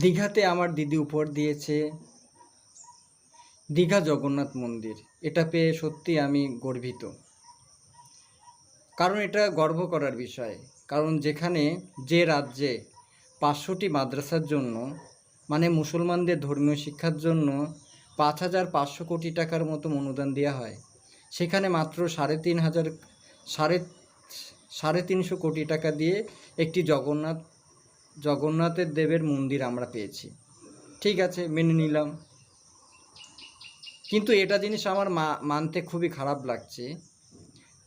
দীঘাতে আমার দিদি উপহার দিয়েছে। দীঘা জগন্নাথ মন্দির। এটা পেয়ে সত্যি আমি গর্বিত। কারণ এটা গর্ব করার বিষয়। কারণ যেখানে যে রাজ্যে পাঁচশোটি মাদ্রাসার জন্য মানে মুসলমানদের ধর্মীয় শিক্ষার জন্য পাঁচ হাজার পাঁচশো কোটি টাকার মতো অনুদান দেওয়া হয়, সেখানে মাত্র সাড়ে তিন হাজার, সাড়ে সাড়ে তিনশো কোটি টাকা দিয়ে একটি জগন্নাথ জগন্নাথের দেবের মন্দির আমরা পেয়েছি। ঠিক আছে, মেনে নিলাম। কিন্তু এটা জিনিস আমার মানতে খুবই খারাপ লাগছে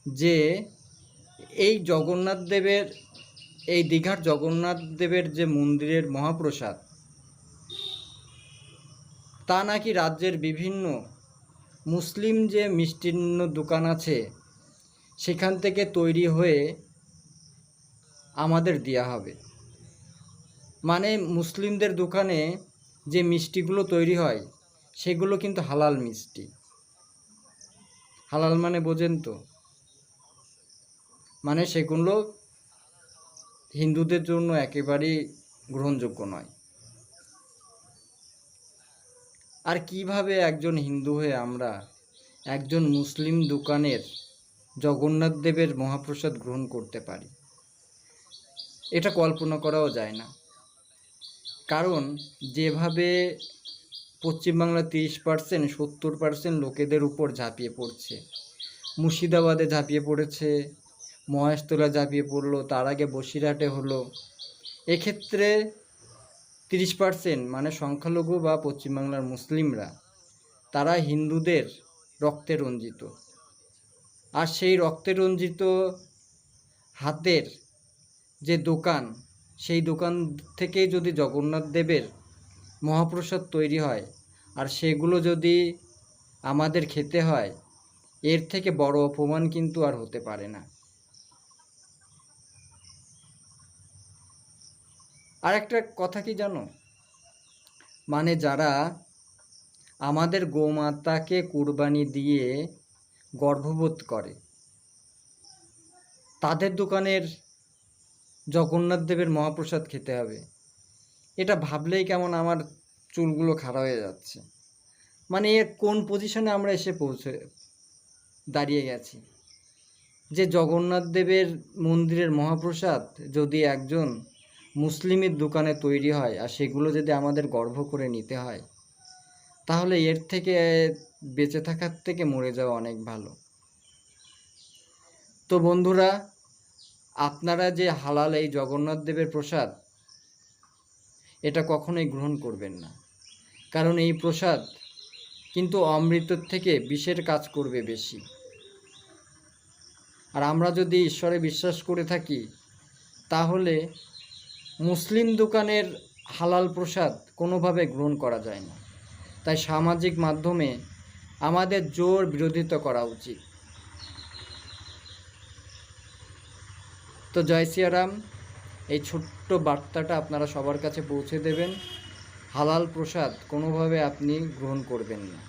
যে এই জগন্নাথ দেবের, এই দীঘার জগন্নাথ দেবের যে মন্দিরের মহাপ্রসাদ, তা নাকি রাজ্যের বিভিন্ন মুসলিম যে মিষ্টিন্ন দোকান আছে, সেখান থেকে তৈরি হয়ে আমাদের দেওয়া হবে। মানে মুসলিমদের দোকানে যে মিষ্টিগুলো তৈরি হয়, সেগুলো কিন্তু হালাল মিষ্টি। হালাল মানে বোঝেন তো। মানে সেগুলো হিন্দুদের জন্য একেবারেই গ্রহণযোগ্য নয়। আর কীভাবে একজন হিন্দু হয়ে আমরা একজন মুসলিম দোকানের জগন্নাথ দেবের মহাপ্রসাদ গ্রহণ করতে পারি? এটা কল্পনা করাও যায় না। কারণ যেভাবে পশ্চিমবাংলার তিরিশ পার্সেন্ট, সত্তর পার্সেন্ট লোকেদের উপর ঝাঁপিয়ে পড়ছে। মুর্শিদাবাদে ঝাঁপিয়ে পড়েছে, মহেশতলা ঝাঁপিয়ে পড়ল, তার আগে বসিরহাটে হলো। এক্ষেত্রে তিরিশ পার্সেন্ট মানে সংখ্যালঘু বা পশ্চিমবাংলার মুসলিমরা, তারা হিন্দুদের রক্তে রঞ্জিত। আর সেই রক্তে রঞ্জিত হাতের যে দোকান সেই দোকান থেকেই যদি জগন্নাথ দেবের মহাপ্রসাদ তৈরি হয় আর সেগুলো যদি আমাদের খেতে হয়, এর থেকে বড় অপমান কিন্তু আর হতে পারে না। আর একটা কথা কি জানো? মানে যারা আমাদের গোমাতাকে কুরবানি দিয়ে গর্ভবোধ করে, তাদের দোকানের জগন্নাথ দেবের মহাপ্রসাদ খেতে হবে। এটা ভাবলেই কেমন আমার চুলগুলো খাড়া হয়ে যাচ্ছে। মানে এর কোন পজিশনে আমরা এসে পৌঁছে, দাঁড়িয়ে গেছি? যে জগন্নাথ দেবের মন্দিরের মহাপ্রসাদ যদি একজন মুসলিমের দোকানে তৈরি হয় আর সেগুলো যদি আমাদের গর্ভ করে নিতে হয়, তাহলে এর থেকে বেঁচে থাকার থেকে মরে যাওয়া অনেক ভালো। তো বন্ধুরা আপনারা যে হালাল এই জগন্নাথ দেবের প্রসাদ, এটা কখনোই গ্রহণ করবেন না। কারণ এই প্রসাদ কিন্তু অমৃতর থেকে বিষের কাজ করবে বেশি। আর আমরা যদি ঈশ্বরে বিশ্বাস করে থাকি, তাহলে মুসলিম দোকানের হালাল প্রসাদ কোনোভাবে গ্রহণ করা যায় না। তাই সামাজিক মাধ্যমে আমাদের জোর বিরোধিতা করা উচিত। তো জয় সিয়ারাম, এই ছোট্ট বার্তাটা আপনারা সবার কাছে পৌঁছে দেবেন। হালাল প্রসাদ কোনোভাবে আপনি গ্রহণ করবেন না।